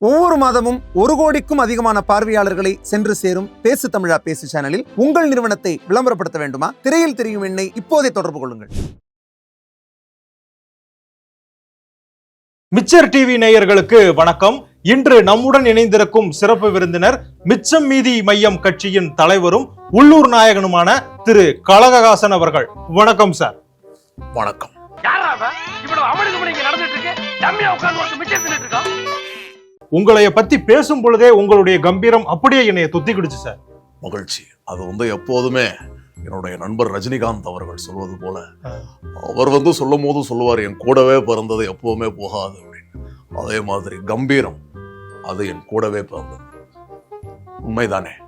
ஒவ்வொரு மாதமும் ஒரு கோடிக்கும் அதிகமான பார்வையாளர்களை சென்று சேரும் பேசு தமிழா பேசு சேனலில் உங்கள் நிறுவனத்தை விளம்பரப்படுத்த வேண்டுமா? திரையில் தெரியும் எண்ணை இப்போதே தொடர்பு கொள்ளுங்கள். மிச்சர் டிவி நேயர்களுக்கு வணக்கம். இன்று நம்முடன் இணைந்திருக்கும் சிறப்பு விருந்தினர் மிச்சம் மீதி மையம் கட்சியின் தலைவரும் உள்ளூர் நாயகனுமான திரு கனகஹாசன் அவர்கள். வணக்கம் சார். வணக்கம். நடந்துட்டு இருக்கு. உங்களைய பத்தி பேசும் பொழுதே உங்களுடைய கம்பீரம் அப்படியே என்னைய தொத்திக்கிடுச்சு சார். மகிழ்ச்சி. அது வந்து எப்போதுமே என்னுடைய நண்பர் ரஜினிகாந்த் அவர்கள் சொல்வது போல அவர் வந்து சொல்லும் போது சொல்லுவார் என் கூடவே பிறந்தது எப்பவுமே போகாது அப்படின்னு. அதே மாதிரி கம்பீரம் அது என் கூடவே பிறந்தது. உண்மைதானே? உண்மை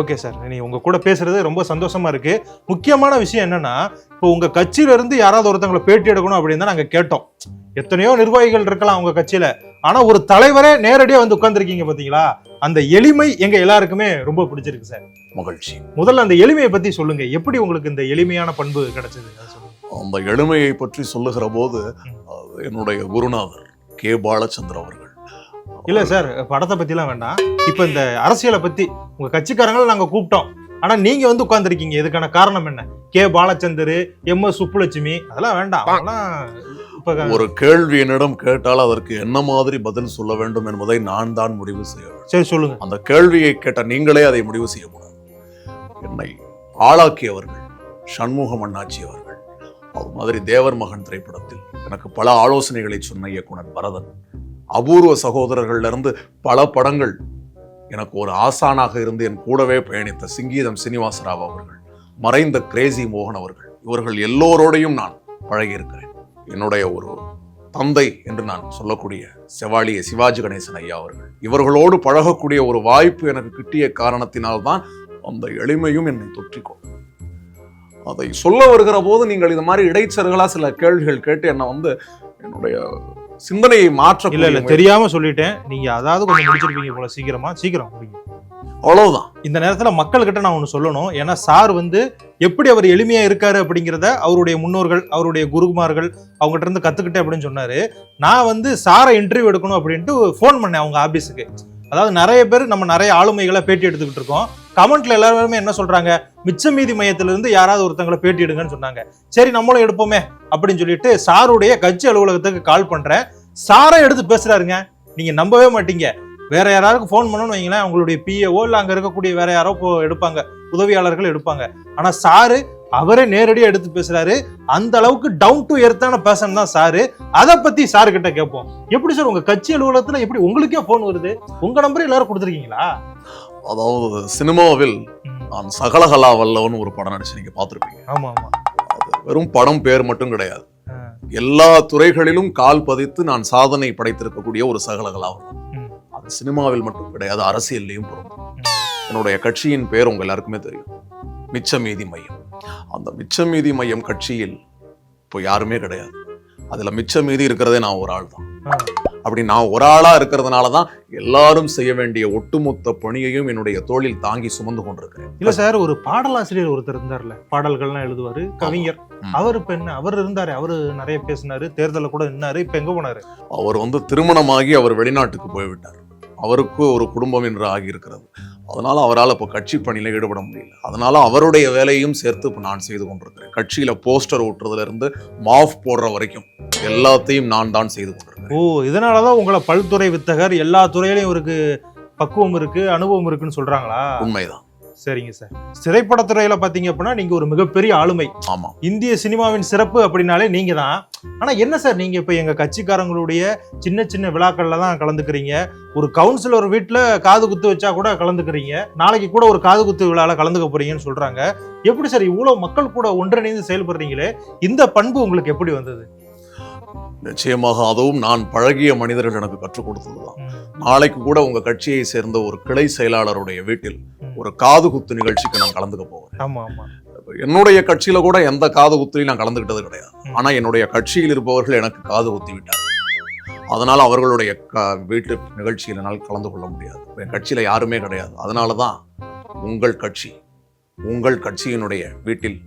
ஓகே சார் நீ உங்க கூட பேசுறது ரொம்ப சந்தோஷமா இருக்கு. முக்கியமான விஷயம் என்னன்னா இப்போ உங்க கட்சியில இருந்து யாராவது ஒருத்தவங்களை பேட்டி எடுக்கணும் அப்படின்னு தான் நாங்க கேட்டோம். எத்தனையோ நிர்வாகிகள் இருக்கலாம் உங்க கட்சியில. ஆனா ஒரு தலைவரே நேரடியா வந்து உட்கார்ந்துருக்கீங்க பாத்தீங்களா? அந்த எளிமை எங்க எல்லாருக்குமே ரொம்ப பிடிச்சிருக்கு சார் மகிழ்ச்சி. முதல்ல அந்த எளிமையை பத்தி சொல்லுங்க. எப்படி உங்களுக்கு இந்த எளிமையான பண்பு கிடைச்சது. அந்த எளிமையை பற்றி சொல்லுகிற போது என்னுடைய குருநாதர் கே. பாலச்சந்திர அவர்கள் இல்ல சார் படத்தை பத்தி எல்லாம் வேண்டாம். இப்ப இந்த அரசியலை பத்தி உங்க கட்சிக்காரங்களை நாங்க கூப்பிட்டோம். ஆனா நீங்க வந்து உட்கார்ந்துருக்கீங்க. இதுக்கான காரணம் என்ன? K. Balachander M. S. Subbulakshmi அதெல்லாம் வேண்டாம். அதெல்லாம் ஒரு கேள்வி என்னிடம் கேட்டால் அதற்கு என்ன மாதிரி பதில் சொல்ல வேண்டும் என்பதை நான் தான் முடிவு செய்ய சரி சொல்லுங்க. அந்த கேள்வியை கேட்ட நீங்களே அதை முடிவு செய்ய முடியாது என்னை ஆளாக்கியவர்கள் சண்முகம் அண்ணாச்சி அவர்கள் அது மாதிரி தேவர் மகன் திரைப்படத்தில் எனக்கு பல ஆலோசனைகளை சொன்ன இயக்குனர் பரதன் அபூர்வ சகோதரர்கள்ல இருந்து பல படங்கள் எனக்கு ஒரு ஆசானாக இருந்து என் கூடவே பயணித்த சிங்கீதம் சீனிவாசராவ் அவர்கள் மறைந்த கிரேசி மோகன் அவர்கள் இவர்கள் எல்லோரோடையும் நான் பழகியிருக்கிறேன். என்னுடைய ஒரு தந்தை என்று நான் சொல்லக்கூடிய செவாலிய சிவாஜி கணேசன் ஐயா அவர்கள் இவர்களோடு பழகக்கூடிய ஒரு வாய்ப்பு எனக்கு கிட்டிய காரணத்தினால்தான் அந்த எளிமையும் என்னை தொற்றிக்கும் அதை சொல்ல வருகிற போது நீங்கள் இது மாதிரி இடைச்சர்களாக சில கேள்விகள் கேட்டு என்னை வந்து என்னுடைய சிந்தனையை மாற்ற இல்ல இல்ல தெரியாம சொல்லிட்டேன். நீங்க அதாவது கொஞ்சம் முடிச்சிருப்பீங்க போல சீக்கிரமா சீக்கிரம் முடிங்க. அவ்வளவுதான். இந்த நேரத்துல மக்கள்கிட்ட நான் ஒண்ணு சொல்லணும். ஏன்னா சார் வந்து எப்படி அவர் எளிமையா இருக்காரு அப்படிங்கிறத அவருடைய முன்னோர்கள் அவருடைய குருகுமார்கள் அவங்ககிட்ட இருந்து கத்துக்கிட்டேன் அப்படின்னு சொன்னாரு. நான் வந்து சாரை இன்டர்வியூ எடுக்கணும் அப்படின்ட்டு ஃபோன் பண்ணேன் அவங்க ஆபீஸுக்கு அதாவது நிறைய பேர் நம்ம நிறைய ஆளுமைகளை பேட்டி எடுத்துக்கிட்டு இருக்கோம். கமெண்ட்ல எல்லாருமே என்ன சொல்றாங்க? மிச்ச மீதி இருந்து யாராவது ஒருத்தங்களை பேட்டி எடுங்கன்னு சொன்னாங்க. சரி நம்மளும் எடுப்போமே அப்படின்னு சொல்லிட்டு சாருடைய கட்சி அலுவலகத்துக்கு கால் பண்றேன். சாரை எடுத்து பேசுறாருங்க. நீங்க நம்பவே மாட்டீங்க. வேற யாராருக்கு ஃபோன் பண்ணணும்னு வைங்களேன் அவங்களுடைய பிஏஓ இல்லை அங்கே இருக்கக்கூடிய வேற யாரோ எடுப்பாங்க. உதவியாளர்கள் எடுப்பாங்க. ஆனால் சாரு அவரே நேரடியா எடுத்து பேசுறாரு. அந்த அளவுக்கு டவுன் டு எர்த்தான பேசன் தான் சாரு. அதை பத்தி சாரு கிட்ட கேட்போம். எப்படி சார் உங்க கட்சி அலுவலகத்துல எப்படி உங்களுக்கே போன் வருது? உங்க நம்பர் எல்லாரும் கொடுத்துருக்கீங்களா? அதாவது சினிமாவில் நான் சகலகலா வல்லவன் ஒரு படம் நடிச்சு நீங்க பார்த்திருப்பீங்க. ஆமா ஆமா. வெறும் படம் பேர் மட்டும் கிடையாது. எல்லா துறைகளிலும் கால் பதித்து நான் சாதனை படைத்திருக்கக்கூடிய ஒரு சகலகலா. அது சினிமாவில் மட்டும் கிடையாது அரசியல்லையும் பொருந்தும். என்னுடைய கட்சியின் பேர் உங்க எல்லாருக்குமே தெரியும். மிச்சமீதி மையம். அந்த மிச்சமீதி மையம் கட்சியில் இப்போ யாருமே கிடையாது. அதுல மிச்சமீதி இருக்கிறதே நான் ஒரு ஆள் தான். அப்படி நான் ஒரு ஆளா இருக்கிறதுனால தான் எல்லாரும் செய்ய வேண்டிய ஒட்டுமொத்த பணியையும் என்னுடைய தோளில் தாங்கி சுமந்து கொண்டிருக்கிறேன். இல்ல சார் ஒரு பாடலாசிரியர் ஒருத்தர் இருந்தார்ல பாடல்கள்லாம் எழுதுவாரு கவிஞர். அவர் இப்ப என்ன அவர் இருந்தாரு அவரு நிறைய பேசினாரு தேர்தல்ல கூட நின்னாரு இப்ப எங்க போனாரு? அவர் வந்து திருமணமாகி அவர் வெளிநாட்டுக்கு போய்விட்டார். அவருக்கு ஒரு குடும்பம் என்று ஆகியிருக்கிறது. அதனால அவரால் இப்போ கட்சி பணியில ஈடுபட முடியல. அதனால அவருடைய வேலையும் சேர்த்து இப்போ நான் செய்து கொண்டிருக்கிறேன். கட்சியில போஸ்டர் ஓட்டுறதுல இருந்து மாஃப் போடுற வரைக்கும் எல்லாத்தையும் நான் தான் செய்து கொண்டிருக்கிறேன். ஓ இதனாலதான் உங்களை பல்துறை வித்தகர் எல்லா துறையிலையும் இவருக்கு பக்குவம் இருக்கு அனுபவம் இருக்குன்னு சொல்றாங்களா? உண்மைதான். சரிங்க சார். திரைப்படத்துறையில பாத்தீங்க அப்படின்னா நீங்க ஒரு மிகப்பெரிய ஆளுமை. ஆமா. இந்திய சினிமாவின் சிறப்பு அப்படின்னாலே நீங்க தான். ஆனா என்ன சார் நீங்க இப்ப எங்க கட்சிக்காரங்களுடைய சின்ன சின்ன விழாக்கள்ல தான் கலந்துக்கிறீங்க? ஒரு கவுன்சிலர் வீட்டுல காது குத்து வச்சா கூட கலந்துக்கிறீங்க. நாளைக்கு கூட ஒரு காது குத்து விழால கலந்துக்க போறீங்கன்னு சொல்றாங்க. எப்படி சார் இவ்வளவு மக்கள் கூட ஒன்றிணைந்து செயல்படுறீங்களே? இந்த பண்பு உங்களுக்கு எப்படி வந்தது? நிச்சயமாக அதுவும் நான் பழகிய மனிதர்கள் எனக்கு கற்றுக் கொடுத்ததுதான். நாளைக்கு கூட உங்க கட்சியை சேர்ந்த ஒரு கிளை செயலாளருடைய வீட்டில் ஒரு காது குத்து நிகழ்ச்சிக்கு நான் கலந்துக்க போகிறேன் ஆமா என்னுடைய கட்சியில கூட எந்த காது குத்திலையும் நான் கலந்துக்கிட்டது கிடையாது. ஆனா என்னுடைய கட்சியில் இருப்பவர்கள் எனக்கு காது குத்தி விட்டார் அதனால அவர்களுடைய க- வீட்டு நிகழ்ச்சியில் என்னால் கலந்து கொள்ள முடியாது. என் கட்சியில யாருமே கிடையாது. அதனால தான் உங்கள் கட்சி உங்கள் கட்சியினுடைய வீட்டில்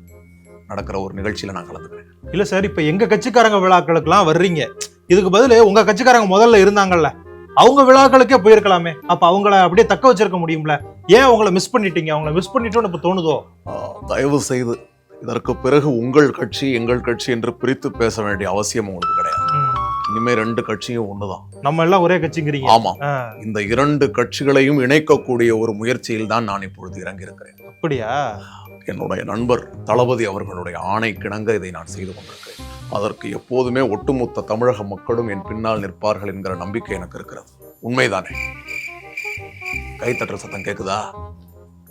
நடக்கிற ஒரு நிகழ்ச்சியில நான் கலந்துக்கிறேன். இல்ல சார் இப்ப எங்க கட்சிக்காரங்க விழாக்களுக்கெல்லாம் வர்றீங்க? இதுக்கு பதிலு உங்க கட்சிக்காரங்க முதல்ல இருந்தாங்கல்ல. அவங்க விழாக்களுக்கே போயிருக்கலாமே. அப்ப அவங்கள அப்படியே தக்க வச்சிருக்க முடியும்ல? ஏன் அவங்கள மிஸ் பண்ணிட்டீங்க? அவங்கள மிஸ் பண்ணிட்டோம்னு இப்ப தோணுதோ? தயவு செய்து இதற்கு பிறகு உங்கள் கட்சி எங்கள் கட்சி என்று பிரித்து பேச வேண்டிய அவசியம் உங்களுக்கு கிடையாது. இனிமே ரெண்டு கட்சியும் ஒண்ணுதான். நம்ம எல்லாம் ஒரே கட்சிங்கிறீங்க. ஆமா. இந்த இரண்டு கட்சிகளையும் இணைக்கக்கூடிய ஒரு முயற்சியில் தான் நான் இப்பொழுது இறங்கி இருக்கிறேன் அப்படியா? என்னுடைய நண்பர் தளபதி அவர்களுடைய ஆணை கிணங்க இதை நான் செய்து கொண்டிருக்கிறேன். அதற்கு எப்போதுமே ஒட்டுமொத்த தமிழக மக்களும் என் பின்னால் நிற்பார்கள் என்கிற நம்பிக்கை எனக்கு இருக்கிறது. உண்மைதானே? கைத்தட்டுற சத்தம் கேக்குதா?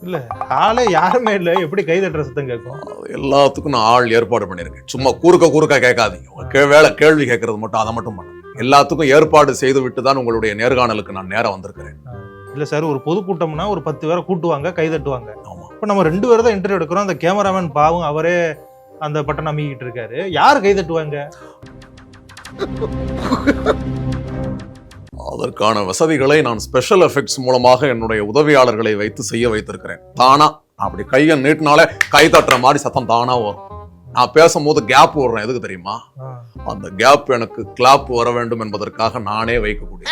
இல்ல ஆளே யாருமே இல்ல. எப்படி கை தட்டுற சத்தம் கேட்கும்? எல்லாத்துக்கும் நான் ஆள் ஏற்பாடு பண்ணியிருக்கேன். சும்மா குறுக்க குறுக்க கேட்காதீங்க. வேலை கேள்வி கேட்கறது மட்டும் அதை மட்டும் பண்ணுங்க. எல்லாத்துக்கும் ஏற்பாடு செய்து விட்டு தான் உங்களுடைய நேர்காணலுக்கு நான் நேரம் வந்திருக்கிறேன். இல்ல சார் ஒரு பொதுக்கூட்டம்னா ஒரு பத்து பேரை கூட்டுவாங்க கை தட்டுவாங்க. இப்ப நம்ம ரெண்டு பேரும் தான் இன்டர்வியூ எடுக்கிறோம். அந்த கேமராமேன் பாவம் அவரே அந்த பட்டன் அமைக்கிட்டு இருக்காரு. யார் கை தட்டுவாங்க? அதற்கான வசதிகளை நான் ஸ்பெஷல் எஃபெக்ட்ஸ் மூலமாக என்னுடைய உதவியாளர்களை வைத்து செய்ய வைத்திருக்கிறேன். தானா? அப்படி கையை நீட்டினாலே கை தட்டுற மாதிரி சத்தம் தானா வரும். நான் பேசும்போது கேப் விடுறேன் எதுக்கு தெரியுமா. அந்த கேப் எனக்கு கிளாப் வர வேண்டும் என்பதற்காக நானே வைக்கக்கூடிய.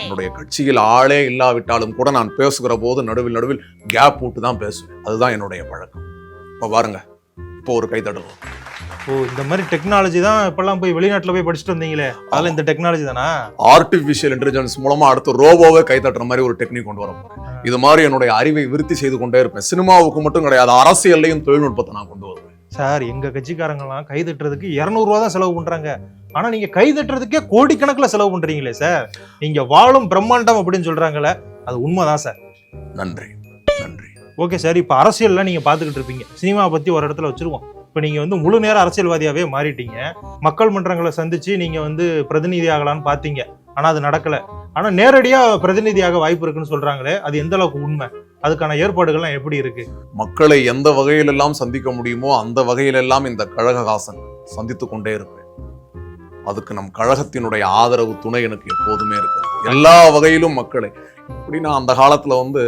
என்னுடைய கட்சியில் ஆளே இல்லாவிட்டாலும் கூட நான் பேசுகிற போது நடுவில் நடுவில் கேப் விட்டு தான் பேசுவேன். அதுதான் என்னுடைய பழக்கம். இப்போ பாருங்க. இப்போ ஒரு கை தட்டலாம் ஓ இந்த மாதிரி டெக்னாலஜி தான் இப்பெல்லாம் போய் வெளிநாட்டுல போய் படிச்சுட்டு வந்தீங்களே? அதெல்லாம் இந்த டெக்னாலஜி தானா? ஆர்டிபிஷியல் இன்டெலிஜென்ஸ் மூலமா அடுத்து ரோபோவே கை தட்டுற மாதிரி ஒரு டெக்னிக் கொண்டு வர போறேன் இது மாதிரி என்னுடைய அறிவை விருத்தி செய்து கொண்டே இருப்பேன். சினிமாவுக்கு மட்டும் கிடையாது அரசியல்லையும் தொழில்நுட்பத்தை நான் கொண்டு வருவேன். சார் எங்க கட்சிக்காரங்கலாம் கை தட்டுறதுக்கு 200 ரூபா தான் செலவு பண்றாங்க. ஆனா நீங்க கை தட்டுறதுக்கே கோடிக்கணக்குல செலவு பண்றீங்களே சார்? நீங்க வாழும் பிரம்மாண்டம் அப்படின்னு சொல்றாங்களே அது உண்மைதான் சார். நன்றி. நன்றி. ஓகே சார் இப்போ அரசியல்லாம் நீங்க பாத்துக்கிட்டு இருப்பீங்க. சினிமா பத்தி ஒரு இடத்துல வச்சிருவோம். இப்போ நீங்கள் வந்து முழு நேர அரசியல்வாதியாகவே மாறிட்டீங்க. மக்கள் மன்றங்களை சந்திச்சு நீங்கள் வந்து பிரதிநிதி ஆகலான்னு பார்த்தீங்க ஆனால் அது நடக்கல. ஆனால் நேரடியாக பிரதிநிதியாக வாய்ப்பு இருக்குன்னு சொல்றாங்களே அது எந்த அளவுக்கு உண்மை? அதுக்கான ஏற்பாடுகள்லாம் எப்படி இருக்கு? மக்களை எந்த வகையிலெல்லாம் சந்திக்க முடியுமோ அந்த வகையிலெல்லாம் இந்த கழகஹாசன் சந்தித்து கொண்டே இருப்பேன். அதுக்கு நம் கழகத்தினுடைய ஆதரவு துணை எனக்கு எப்போதுமே இருக்கு எல்லா வகையிலும் மக்களை இப்படின்னா அந்த காலத்தில் வந்து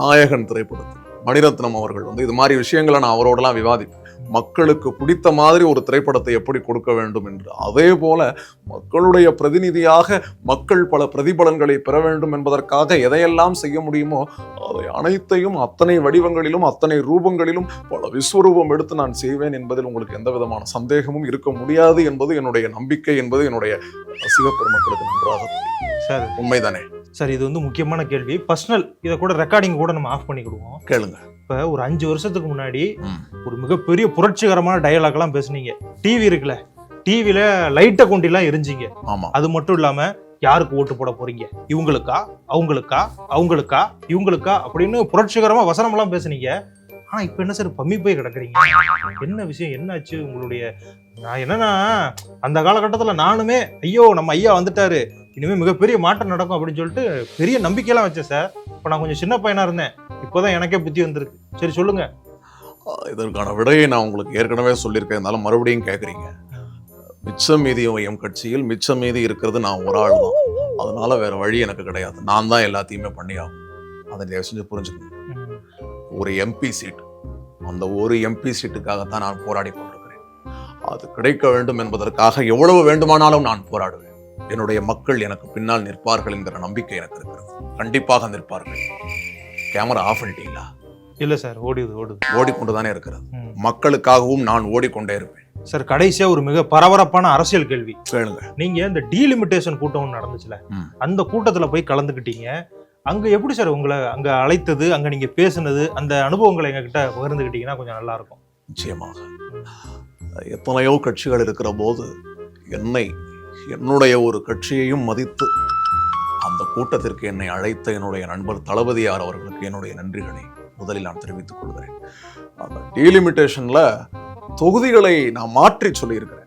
நாயகன் திரைப்படத்தில் மணிரத்னம் அவர்கள் வந்து இது மாதிரி விஷயங்களை நான் அவரோடலாம் விவாதிப்பேன். மக்களுக்கு பிடித்த மாதிரி ஒரு திரைப்படத்தை எப்படி கொடுக்க வேண்டும் என்று. அதே போல மக்களுடைய பிரதிநிதியாக மக்கள் பல பிரதிபலன்களை பெற வேண்டும் என்பதற்காக எதையெல்லாம் செய்ய முடியுமோ அதை அனைத்தையும் அத்தனை வடிவங்களிலும் அத்தனை ரூபங்களிலும் பல விஸ்வரூபம் எடுத்து நான் செய்வேன் என்பதில் உங்களுக்கு எந்த விதமான சந்தேகமும் இருக்க முடியாது என்பது என்னுடைய நம்பிக்கை என்பது என்னுடைய ரசிக பெருமக்களுக்கு நன்றாக. சார். உண்மைதானே? சார் இது வந்து முக்கியமான கேள்வி. பர்சனல் இதை கூட ரெக்கார்டிங் கூட நம்ம ஆஃப் பண்ணிக்கிடுவோம். கேளுங்க. இப்போ ஒரு அஞ்சு வருஷத்துக்கு முன்னாடி. ஒரு மிகப்பெரிய புரட்சிகரமான டயலாக்லாம் பேசுனீங்க. டிவி இருக்குல்ல டிவில லைட்டை கொண்டிலாம் எரிஞ்சிங்க. ஆமா. அது மட்டும் இல்லாம யாருக்கு ஓட்டு போட போறீங்க? இவங்களுக்கா? அவங்களுக்கா? அவங்களுக்கா? இவங்களுக்கா? அப்படின்னு புரட்சிகரமா வசனம் எல்லாம் பேசுனீங்க. ஆனா இப்ப என்ன சார் பம்மி போய் கிடக்குறீங்க? என்ன விஷயம்? என்னாச்சு உங்களுடைய நான் என்னன்னா அந்த காலகட்டத்துல நானுமே ஐயோ நம்ம ஐயா வந்துட்டாரு. இனிமேல் மிகப்பெரிய மாற்றம் நடக்கும் அப்படின்னு சொல்லிட்டு பெரிய நம்பிக்கையெல்லாம் வச்சேன் சார். இப்போ நான் கொஞ்சம் சின்ன பையனாக இருந்தேன். இப்போதான் எனக்கே புத்தி வந்திருக்கு. சரி சொல்லுங்க. இதற்கான விடையை நான் உங்களுக்கு ஏற்கனவே சொல்லியிருக்கேன். இருந்தாலும் மறுபடியும் கேட்குறீங்க மிச்சம் மீதி எம் கட்சியில் மிச்சம் மீதி இருக்கிறது நான் ஒரு ஆள் தான். அதனால வேற வழி எனக்கு கிடையாது. நான் தான் எல்லாத்தையுமே பண்ணியாகும் அதை தயவு செஞ்சு புரிஞ்சுக்கணும் ஒரு எம்பி சீட் அந்த ஒரு எம்பி சீட்டுக்காகத்தான் நான் போராடி கொண்டிருக்கிறேன். அது கிடைக்க வேண்டும் என்பதற்காக எவ்வளவு வேண்டுமானாலும் நான் போராடுவேன். என்னுடைய மக்கள் எனக்கு பின்னால் நிற்பார்கள் என்கிற நம்பிக்கை எனக்கு இருக்கிறது. கண்டிப்பாக நிற்பார்கள். கேமரா ஆஃப் பண்ணிட்டீங்களா? இல்ல சார் ஓடுது ஓடுது. ஓடிக்கொண்டுதானே இருக்கிறது. மக்களுக்காகவும் நான் ஓடிக்கொண்டே இருப்பேன். சார் கடைசியா ஒரு மிக பரபரப்பான அரசியல் கேள்வி. கேளுங்க. நீங்க இந்த டீலிமிட்டேஷன் கூட்டம் நடந்துச்சுல. அந்த கூட்டத்துல போய் கலந்துக்கிட்டீங்க. அங்க எப்படி சார் உங்களை அங்க அழைத்தது அங்க நீங்க பேசுனது அந்த அனுபவங்களை எங்ககிட்ட பகிர்ந்துக்கிட்டீங்கன்னா கொஞ்சம் நல்லா இருக்கும். நிச்சயமாக. எத்தனையோ கட்சிகள் இருக்கிற போது என்னை என்னுடைய ஒரு கட்சியையும் மதித்து அந்த கூட்டத்திற்கு என்னை அழைத்த என்னுடைய நண்பர் தளபதியார் அவர்களுக்கு என்னுடைய நன்றிகளை முதலில் நான் தெரிவித்துக் கொள்கிறேன். அந்த டீலிமிட்டேஷன்ல தொகுதிகளை நான் மாற்றி சொல்லியிருக்கிறேன்.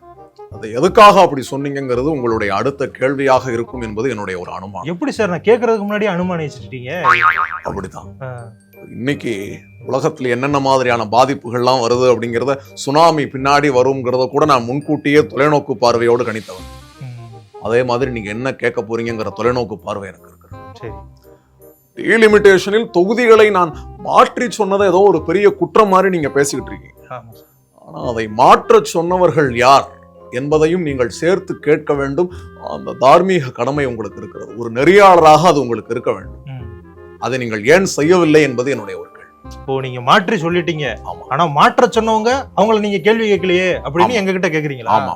அதை எதுக்காக அப்படி சொன்னீங்கங்கிறது உங்களுடைய அடுத்த கேள்வியாக இருக்கும் என்பது என்னுடைய ஒரு அனுமானம். எப்படி சார்? நான் கேட்கறதுக்கு முன்னாடி அனுமானிச்சிட்டீங்க. அப்படித்தான். ஆ, இன்னைக்கு உலகத்துல என்னென்ன மாதிரியான பாதிப்புகள்லாம் வருது அப்படிங்கிறத சுனாமி பின்னாடி வருங்கிறத கூட நான் முன்கூட்டியே தொலைநோக்கு பார்வையோடு கணித்தவன். அதே மாதிரி நீங்க என்ன கேட்க போறீங்கிற தொலைநோக்கு பார்வை எனக்கு இருக்கிறது சரி. டீலிமிட்டேஷனில் தொகுதிகளை நான் மாற்றி சொன்னதை ஏதோ ஒரு பெரிய குற்றம் மாதிரி நீங்க பேசிக்கிட்டு இருக்கீங்க. ஆமா சார். ஆனா அதை மாற்ற சொன்னவர்கள் யார் என்பதையும் நீங்கள் சேர்த்து கேட்க வேண்டும். அந்த தார்மீக கடமை உங்களுக்கு இருக்கிறது. ஒரு நெறியாளராக அது உங்களுக்கு இருக்க வேண்டும். அதை நீங்கள் ஏன் செய்யவில்லை என்பது என்னுடைய ஒரு இப்போ நீங்க மாற்றி சொல்லிட்டீங்க. ஆனா மாற்ற சொன்னவங்க அவங்கள நீங்க கேள்வி கேட்கலையே அப்படின்னு ஆமா. எங்க கிட்ட கேக்குறீங்களா? ஆமா.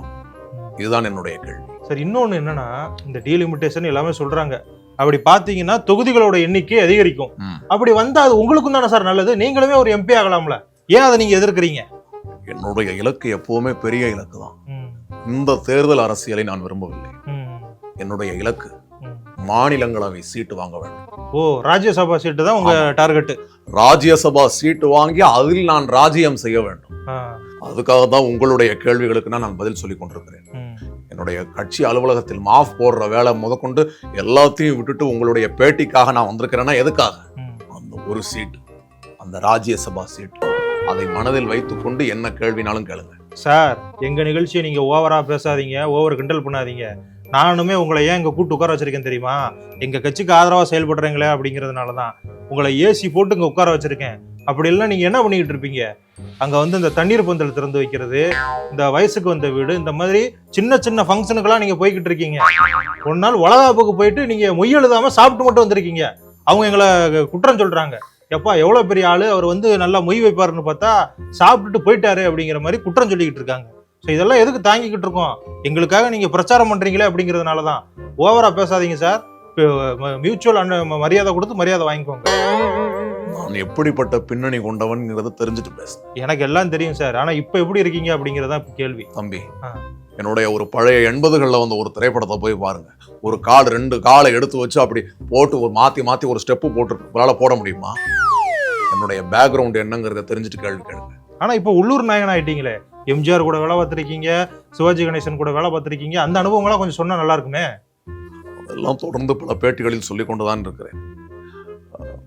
இதுதான் என்னுடைய கேள்வி. சரி இன்னொன்னு என்னன்னா இந்த டீலிமிட்டேஷன் எல்லாமே சொல்றாங்க. அப்படி பாத்தீங்கன்னா தொகுதிகளோட எண்ணிக்கை அதிகரிக்கும். அப்படி வந்தா அது உங்களுக்கும் தானே சார் நல்லது? நீங்களுமே ஒரு எம்பி ஆகலாம்ல. ஏன் அதை நீங்க எதிர்க்கிறீங்க? என்னுடைய இலக்கு எப்பவுமே பெரிய இலக்கு தான். இந்த தேர்தல் அரசியலை நான் விரும்பவில்லை. என்னுடைய இலக்கு. மாநிலங்களவை சீட்டு வாங்க வேண்டும். ஓ ராஜ்யசபா சீட்டு தான் உங்க டார்கெட் ராஜ்யசபா சீட்டு வாங்கி அதில் நான் ராஜ்யம் செய்ய வேண்டும். அதுக்காக தான் உங்களுடைய கேள்விகளுக்கு நான் பதில் சொல்லிக் கொண்டிருக்கிறேன். என்னுடைய கட்சி அலுவலகத்தில் மாஃப் போடுற வேலை முதற்கொண்டு எல்லாத்தையும் விட்டுட்டு உங்களுடைய பேட்டிக்காக நான் வந்திருக்கிறேன்னா எதுக்காக? அந்த ஒரு சீட் அந்த ராஜ்யசபா சீட் அதை மனதில் வைத்துக்கொண்டு என்ன கேள்வினாலும் கேளுங்க. சார் எங்க நிகழ்ச்சியை நீங்க ஓவரா பேசாதீங்க ஓவர் கிண்டல் பண்ணாதீங்க. நானுமே உங்களை ஏன் இங்க கூட்டு உட்கார வச்சிருக்கேன் தெரியுமா? எங்க கட்சிக்கு ஆதரவா செயல்படுறீங்களே அப்படிங்கிறதுனால தான் உங்களை ஏசி போட்டு இங்கே உட்கார வச்சுருக்கேன். அப்படி நீங்கள் என்ன பண்ணிக்கிட்டு இருப்பீங்க? அங்கே வந்து இந்த தண்ணீர் பந்தல் திறந்து வைக்கிறது இந்த வயசுக்கு வந்த வீடு இந்த மாதிரி சின்ன சின்ன ஃபங்க்ஷனுக்கெல்லாம் நீங்கள் போய்கிட்டு இருக்கீங்க. ஒரு நாள் உலகாப்புக்கு போயிட்டு நீங்கள் மொய் எழுதாமல் சாப்பிட்டு மட்டும் வந்திருக்கீங்க. அவங்க எங்களை குற்றம் சொல்கிறாங்க எப்பா எவ்வளோ பெரிய ஆள் அவர் வந்து நல்லா மொய் வைப்பாருன்னு பார்த்தா சாப்பிட்டுட்டு போயிட்டாரு அப்படிங்கிற மாதிரி குற்றம் சொல்லிக்கிட்டு இருக்காங்க. ஸோ இதெல்லாம் எதுக்கு தாங்கிக்கிட்டு இருக்கோம்? எங்களுக்காக நீங்கள் பிரச்சாரம் பண்ணுறீங்களே அப்படிங்கிறதுனால தான் ஓவராக பேசாதீங்க சார் மியூச்சுவல் மரியாதை கொடுத்து மரியாதை வாங்கிக்கோங்க. நான் எப்படிப்பட்ட பின்னணி கொண்டவன்ங்கிறத தெரிஞ்சுட்டு பேசுறேன். எனக்கு எல்லாம் தெரியும் சார். ஆனா இப்போ எப்படி இருக்கீங்க அப்படிங்கறதா இப்ப கேள்வி. தம்பி. என்னுடைய ஒரு பழைய எண்பதுகளில் வந்த ஒரு திரைப்படத்தை போய் பாருங்க. ஒரு கால் ரெண்டு காலை எடுத்து வச்சு அப்படி போட்டு ஒரு மாத்தி மாத்தி ஒரு ஸ்டெப்பு போட்டு உங்களால போட முடியுமா? என்னுடைய பேக்ரவுண்ட் என்னங்கிறத தெரிஞ்சுட்டு கேள்வி கேளுங்க. ஆனா இப்போ உள்ளூர் நாயகன் ஆயிட்டீங்களே. எம்ஜிஆர் கூட வேலை பார்த்திருக்கீங்க சிவாஜி கணேசன் கூட வேலை பார்த்திருக்கீங்க. அந்த அனுபவங்களாம் கொஞ்சம் சொன்னா நல்லா இருக்குமே. அதெல்லாம் தொடர்ந்து பல பேட்டிகளில் சொல்லிக் கொண்டுதான் இருக்கிறேன்.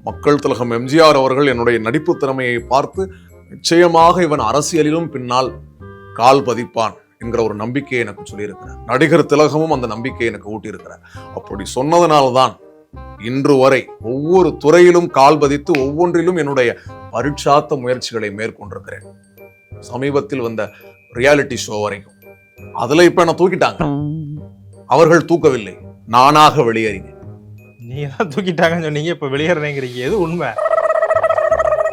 மக்கள் திலகம் எம்ஜிஆர் அவர்கள் என்னுடைய நடிப்பு திறமையை பார்த்து நிச்சயமாக இவன் அரசியலிலும் பின்னால் கால் பதிப்பான் என்கிற ஒரு நம்பிக்கையை எனக்கு சொல்லியிருக்கிறார். நடிகர் திலகமும் அந்த நம்பிக்கையை எனக்கு ஊட்டியிருக்கிறார். அப்படி சொன்னதனால்தான் இன்று வரை ஒவ்வொரு துறையிலும் கால் பதித்து ஒவ்வொன்றிலும் என்னுடைய பரீட்சாத்த முயற்சிகளை மேற்கொண்டிருக்கிறேன். சமீபத்தில் வந்த ரியாலிட்டி ஷோ வரைக்கும். அதுல இப்ப என்ன தூக்கிட்டாங்க. அவர்கள் தூக்கவில்லை. நானாக வெளியேறினேன். நீங்க தான் தூக்கிட்டாங்கன்னு சொன்னீங்க இப்ப வெளியேறேங்கிறீங்க எது உண்மை?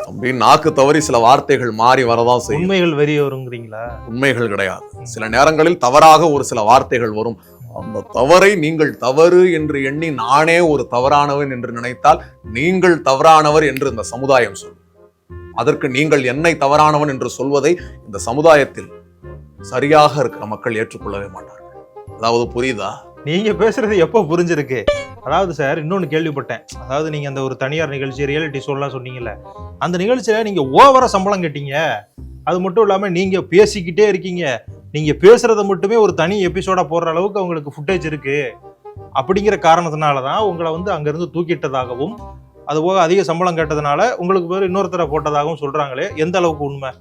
தம்பி நாக்கு தவறி சில வார்த்தைகள் மாறி வரதான் செய்யும். உண்மைகள் வெறி வருங்கிறீங்களா? உண்மைகள் கிடையாது. சில நேரங்களில் தவறாக ஒரு சில வார்த்தைகள் வரும். அந்த தவறை நீங்கள் தவறு என்று எண்ணி நானே ஒரு தவறானவன் என்று நினைத்தால் நீங்கள் தவறானவர் என்று இந்த சமுதாயம் சொல்லும். அதற்கு நீங்கள் என்னை தவறானவன் என்று சொல்வதை இந்த சமுதாயத்தில் சரியாக இருக்கிற மக்கள் ஏற்றுக்கொள்ளவே மாட்டார்கள். அதாவது புரியுதா? நீங்க பேசுறது எப்போ புரிஞ்சிருக்கு? அதாவது சார் இன்னொன்று கேள்விப்பட்டேன். அதாவது நீங்க அந்த ஒரு தனியார் நிகழ்ச்சி ரியாலிட்டி ஷோலாம் சொன்னீங்கல்ல அந்த நிகழ்ச்சியில நீங்க ஓவரா சம்பளம் கேட்டீங்க. அது மட்டும் இல்லாம நீங்க பேசிக்கிட்டே இருக்கீங்க. நீங்க பேசுறத மட்டுமே ஒரு தனி எபிசோடா போடுற அளவுக்கு அவங்களுக்கு ஃபுட்டேஜ் இருக்கு. அப்படிங்கிற காரணத்தினால தான் உங்களை வந்து அங்கிருந்து தூக்கிட்டதாகவும் அது போக அதிக சம்பளம் கேட்டதுனால உங்களுக்கு பேர் இன்னொருத்தரை போட்டதாகவும் சொல்றாங்களே. எந்த அளவுக்கு உண்மை?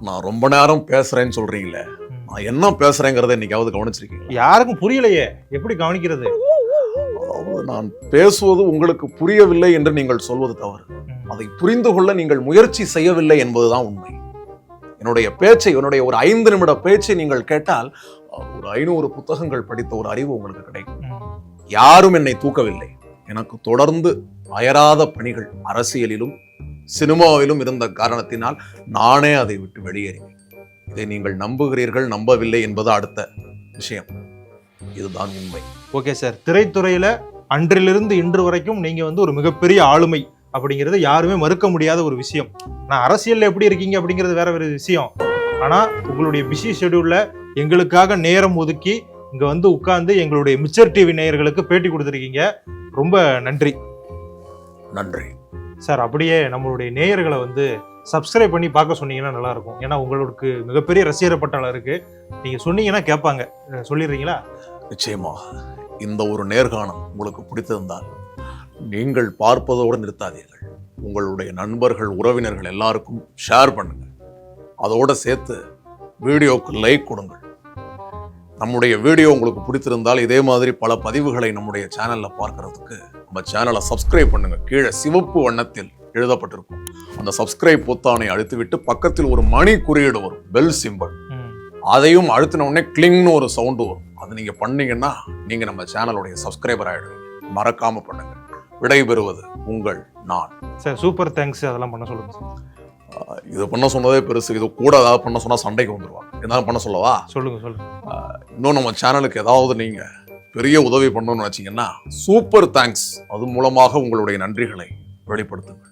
நான் ரொம்ப நேரம் பேசுறேன்னு சொல்றீங்களே. நான் என்ன பேசுறேங்கிறத இன்னைக்காவது கவனிச்சிருக்கீங்களா? யாருக்கும் புரியலையே. எப்படி கவனிக்கிறது? நான் பேசுவது உங்களுக்கு புரியவில்லை என்று நீங்கள் சொல்வது தவறு. அதை புரிந்து கொள்ள நீங்கள் முயற்சி செய்யவில்லை என்பதுதான் உண்மை. என்னுடைய பேச்சை என்னுடைய ஒரு ஐந்து நிமிட பேச்சை நீங்கள் கேட்டால் ஒரு ஐநூறு புத்தகங்கள் படித்த ஒரு அறிவு உங்களுக்கு கிடைக்கும். யாரும் என்னை தூக்கவில்லை. எனக்கு தொடர்ந்து அயராத பணிகள் அரசியலிலும் சினிமாவிலும் இருந்த காரணத்தினால் நானே அதை விட்டு வெளியேறினேன். இதை நீங்கள் நம்புகிறீர்கள் நம்பவில்லை என்பது அடுத்த விஷயம். இதுதான் உண்மை. ஓகே சார் திரைத்துறையில அன்றிலிருந்து இன்று வரைக்கும் நீங்க வந்து ஒரு மிகப்பெரிய ஆளுமை அப்படிங்கிறது யாருமே மறுக்க முடியாத ஒரு விஷயம். நான் அரசியல்ல எப்படி இருக்கீங்க அப்படிங்கிறது வேற ஒரு விஷயம். ஆனா உங்களுடைய பிஸி ஷெடியூல்ல எங்களுக்காக நேரம் ஒதுக்கி இங்க வந்து உட்கார்ந்து எங்களுடைய மிச்சர் டிவி நேயர்களுக்கு பேட்டி கொடுத்துருக்கீங்க. ரொம்ப நன்றி. நன்றி. சார் அப்படியே நம்மளுடைய நேயர்களை வந்து சப்ஸ்கிரைப் பண்ணி பார்க்க சொன்னீங்கன்னா நல்லாயிருக்கும். ஏன்னா உங்களுக்கு மிகப்பெரிய ரசிகர் பட்டாளம் இருக்குது நீங்கள் சொன்னீங்கன்னா கேட்பாங்க. சொல்லிடுறீங்களா? நிச்சயமாக இந்த ஒரு நேர்காணம் உங்களுக்கு பிடித்திருந்தால் நீங்கள் பார்ப்பதோடு நிறுத்தாதீர்கள். உங்களுடைய நண்பர்கள் உறவினர்கள் எல்லாருக்கும் ஷேர் பண்ணுங்கள் அதோடு சேர்த்து வீடியோக்கு லைக் கொடுங்கள். நம்முடைய வீடியோ உங்களுக்கு பிடித்திருந்தால் இதே மாதிரி பல பதிவுகளை நம்முடைய சேனலில் பார்க்கறதுக்கு நம்ம சேனலை சப்ஸ்கிரைப் பண்ணுங்கள் கீழே சிவப்பு வண்ணத்தில் எழுதப்பட்டிருக்கும். அந்த சப்ஸ்கிரைப் பொத்தானை அழுத்திவிட்டு பக்கத்தில் ஒரு மணி குறியீடு வரும். பெல் சிம்பல் அதையும் அழுத்தின உடனே கிளிங்னு ஒரு சவுண்டு வரும். அது நீங்க பண்ணீங்கன்னா நீங்க நம்ம சேனலுடைய சப்ஸ்கிரைபர் ஆயிடுவீங்க. மறக்காம பண்ணுங்க. விடைபெறுவது உங்கள் நான். சார் சூப்பர் தேங்க்ஸ் அதெல்லாம் பண்ண சொல்லுங்க சார். இது பண்ண சொன்னதே பெருசு. இது கூட ஏதாவது பண்ண சொன்னா சண்டைக்கு வந்துருவாங்க. என்ன பண்ண சொல்லவா? சொல்லுங்க சொல்லுங்க. இன்னும் நம்ம சேனலுக்கு ஏதாவது நீங்க பெரிய உதவி பண்ணணும்னு வச்சீங்கன்னா சூப்பர் தேங்க்ஸ் அது மூலமாக உங்களுடைய நன்றிகளை வெளிப்படுத்துங்கள்.